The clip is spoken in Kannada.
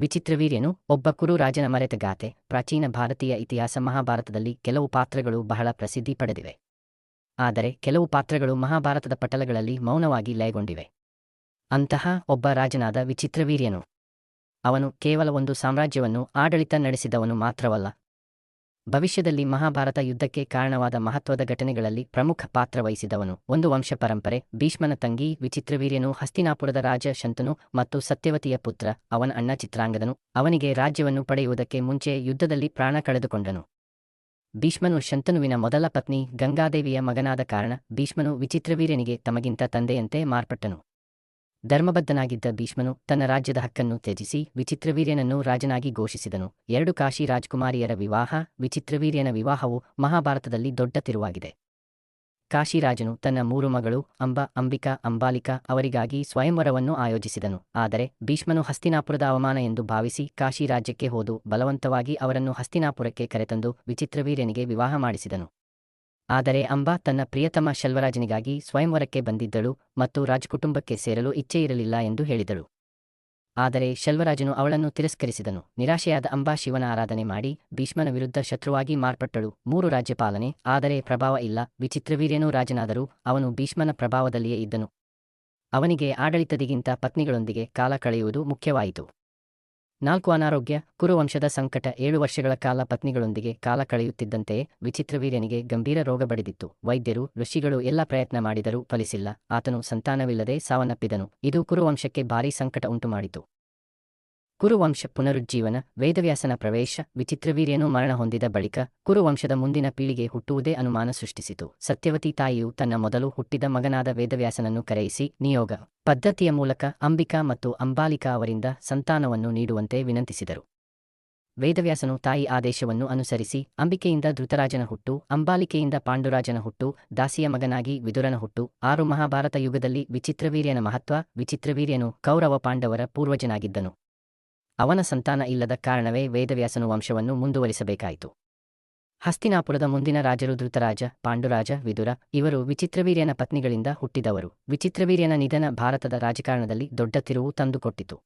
ವಿಚಿತ್ರವೀರ್ಯನು ಒಬ್ಬ ಕುರು ರಾಜನ ಮರೆತ ಗಾಥೆ ಪ್ರಾಚೀನ ಭಾರತೀಯ ಇತಿಹಾಸ ಮಹಾಭಾರತದಲ್ಲಿ ಕೆಲವು ಪಾತ್ರಗಳು ಬಹಳ ಪ್ರಸಿದ್ಧಿ ಪಡೆದಿವೆ. ಆದರೆ ಕೆಲವು ಪಾತ್ರಗಳು ಮಹಾಭಾರತದ ಪಟಲಗಳಲ್ಲಿ ಮೌನವಾಗಿ ಲಯಗೊಂಡಿವೆ. ಅಂತಹ ಒಬ್ಬ ರಾಜನಾದ ವಿಚಿತ್ರವೀರ್ಯನು ಅವನು ಕೇವಲ ಒಂದು ಸಾಮ್ರಾಜ್ಯವನ್ನು ಆಡಳಿತ ನಡೆಸಿದವನು ಮಾತ್ರವಲ್ಲ ಭವಿಷ್ಯದಲ್ಲಿ ಮಹಾಭಾರತ ಯುದ್ಧಕ್ಕೆ ಕಾರಣವಾದ ಮಹತ್ವದ ಘಟನೆಗಳಲ್ಲಿ ಪ್ರಮುಖ ಪಾತ್ರ ವಹಿಸಿದವನು. ಒಂದು ವಂಶ ಪರಂಪರೆ, ಭೀಷ್ಮನ ತಂಗಿ, ವಿಚಿತ್ರವೀರ್ಯನು, ಹಸ್ತಿನಾಪುರದ ರಾಜ ಶಂತನು ಮತ್ತು ಸತ್ಯವತಿಯ ಪುತ್ರ, ಅವನ ಅಣ್ಣ ಚಿತ್ರಾಂಗದನು. ಅವನಿಗೆ ರಾಜ್ಯವನ್ನು ಪಡೆಯುವುದಕ್ಕೆ ಮುಂಚೆ ಯುದ್ಧದಲ್ಲಿ ಪ್ರಾಣ ಕಳೆದುಕೊಂಡನು. ಭೀಷ್ಮನು ಶಂತನುವಿನ ಮೊದಲ ಪತ್ನಿ ಗಂಗಾದೇವಿಯ ಮಗನಾದ ಕಾರಣ ಭೀಷ್ಮನು ವಿಚಿತ್ರವೀರ್ಯನಿಗೆ ತಮಗಿಂತ ತಂದೆಯಂತೆ ಮಾರ್ಪಟ್ಟನು. ಧರ್ಮಬದ್ಧನಾಗಿದ್ದ ಭೀಷ್ಮನು ತನ್ನ ರಾಜ್ಯದ ಹಕ್ಕನ್ನು ತ್ಯಜಿಸಿ ವಿಚಿತ್ರವೀರ್ಯನನ್ನು ರಾಜನಾಗಿ ಘೋಷಿಸಿದನು. ಎರಡು ಕಾಶಿ ರಾಜಕುಮಾರಿಯರ ವಿವಾಹ, ವಿಚಿತ್ರವೀರ್ಯನ ವಿವಾಹವು ಮಹಾಭಾರತದಲ್ಲಿ ದೊಡ್ಡ ತಿರುವಾಗಿದೆ. ಕಾಶಿರಾಜನು ತನ್ನ ಮೂರು ಮಗಳು ಅಂಬ, ಅಂಬಿಕಾ, ಅಂಬಾಲಿಕಾ ಅವರಿಗಾಗಿ ಸ್ವಯಂವರವನ್ನು ಆಯೋಜಿಸಿದನು. ಆದರೆ ಭೀಷ್ಮನು ಹಸ್ತಿನಾಪುರದ ಅವಮಾನ ಎಂದು ಭಾವಿಸಿ ಕಾಶಿ ರಾಜ್ಯಕ್ಕೆ ಹೋದು ಬಲವಂತವಾಗಿ ಅವರನ್ನು ಹಸ್ತಿನಾಪುರಕ್ಕೆ ಕರೆತಂದು ವಿಚಿತ್ರವೀರ್ಯನಿಗೆ ವಿವಾಹ ಮಾಡಿಸಿದನು. ಆದರೆ ಅಂಬಾ ತನ್ನ ಪ್ರಿಯತಮ ಶಲ್ವರಾಜನಿಗಾಗಿ ಸ್ವಯಂವರಕ್ಕೆ ಬಂದಿದ್ದಳು ಮತ್ತು ರಾಜಕುಟುಂಬಕ್ಕೆ ಸೇರಲು ಇಚ್ಛೆಯಿರಲಿಲ್ಲ ಎಂದು ಹೇಳಿದಳು. ಆದರೆ ಶಲ್ವರಾಜನು ಅವಳನ್ನು ತಿರಸ್ಕರಿಸಿದನು. ನಿರಾಶೆಯಾದ ಅಂಬಾ ಶಿವನ ಆರಾಧನೆ ಮಾಡಿ ಭೀಷ್ಮನ ವಿರುದ್ಧ ಶತ್ರುವಾಗಿ ಮಾರ್ಪಟ್ಟಳು. ಮೂರು ರಾಜ್ಯಪಾಲನೆ ಆದರೆ ಪ್ರಭಾವ ಇಲ್ಲ. ವಿಚಿತ್ರವೀರ್ಯನೂ ರಾಜನಾದರೂ ಅವನು ಭೀಷ್ಮನ ಪ್ರಭಾವದಲ್ಲಿಯೇ ಇದ್ದನು. ಅವನಿಗೆ ಆಡಳಿತದಿಗಿಂತ ಪತ್ನಿಗಳೊಂದಿಗೆ ಕಾಲ ಕಳೆಯುವುದು ಮುಖ್ಯವಾಯಿತು. ನಾಲ್ಕು ಅನಾರೋಗ್ಯ, ಕುರುವಂಶದ ಸಂಕಟ, ಏಳು ವರ್ಷಗಳ ಕಾಲ ಪತ್ನಿಗಳೊಂದಿಗೆ ಕಾಲ ಕಳೆಯುತ್ತಿದ್ದಂತೆಯೇ ವಿಚಿತ್ರವೀರ್ಯನಿಗೆ ಗಂಭೀರ ರೋಗ ಬಡಿದಿತ್ತು. ವೈದ್ಯರು, ಋಷಿಗಳು ಎಲ್ಲ ಪ್ರಯತ್ನ ಮಾಡಿದರೂ ಫಲಿಸಿಲ್ಲ. ಆತನು ಸಂತಾನವಿಲ್ಲದೆ ಸಾವನ್ನಪ್ಪಿದನು. ಇದು ಕುರುವಂಶಕ್ಕೆ ಭಾರೀ ಸಂಕಟ ಉಂಟುಮಾಡಿತು. ಕುರುವಂಶ ಪುನರುಜ್ಜೀವನ, ವೇದವ್ಯಾಸನ ಪ್ರವೇಶ ವಿಚಿತ್ರವೀರ್ಯನು ಮರಣ ಹೊಂದಿದ ಬಳಿಕ ಕುರುವಂಶದ ಮುಂದಿನ ಪೀಳಿಗೆ ಹುಟ್ಟುವುದೇ ಅನುಮಾನ ಸೃಷ್ಟಿಸಿತು. ಸತ್ಯವತಿ ತಾಯಿಯು ತನ್ನ ಮೊದಲು ಹುಟ್ಟಿದ ಮಗನಾದ ವೇದವ್ಯಾಸನನ್ನು ಕರೆಯಿಸಿ, ನಿಯೋಗ, ಪದ್ಧತಿಯ ಮೂಲಕ ಅಂಬಿಕಾ ಮತ್ತು ಅಂಬಾಲಿಕಾ ಅವರಿಂದ ಸಂತಾನವನ್ನು ನೀಡುವಂತೆ ವಿನಂತಿಸಿದರು. ವೇದವ್ಯಾಸನು ತಾಯಿ ಆದೇಶವನ್ನು ಅನುಸರಿಸಿ, ಅಂಬಿಕೆಯಿಂದ ಧೃತರಾಜನ ಹುಟ್ಟು, ಅಂಬಾಲಿಕೆಯಿಂದ ಪಾಂಡುರಾಜನ ಹುಟ್ಟು, ದಾಸಿಯ ಮಗನಾಗಿ ವಿದುರನ ಹುಟ್ಟು, ಆರು ಮಹಾಭಾರತ ಯುಗದಲ್ಲಿ ವಿಚಿತ್ರವೀರ್ಯನ ಮಹತ್ವ ವಿಚಿತ್ರವೀರ್ಯನು ಕೌರವ ಪಾಂಡವರ ಪೂರ್ವಜನಾಗಿದ್ದನು. ಅವನ ಸಂತಾನ ಇಲ್ಲದ ಕಾರಣವೇ ವೇದವ್ಯಾಸನು ವಂಶವನ್ನು ಮುಂದುವರಿಸಬೇಕಾಯಿತು. ಹಸ್ತಿನಾಪುರದ ಮುಂದಿನ ರಾಜರು ಧೃತರಾಜ, ಪಾಂಡುರಾಜ, ವಿದುರ, ಇವರು ವಿಚಿತ್ರವೀರ್ಯನ ಪತ್ನಿಗಳಿಂದ ಹುಟ್ಟಿದವರು. ವಿಚಿತ್ರವೀರ್ಯನ ನಿಧನ ಭಾರತದ ರಾಜಕಾರಣದಲ್ಲಿ ದೊಡ್ಡ ತಿರುವು ತಂದುಕೊಟ್ಟಿತು.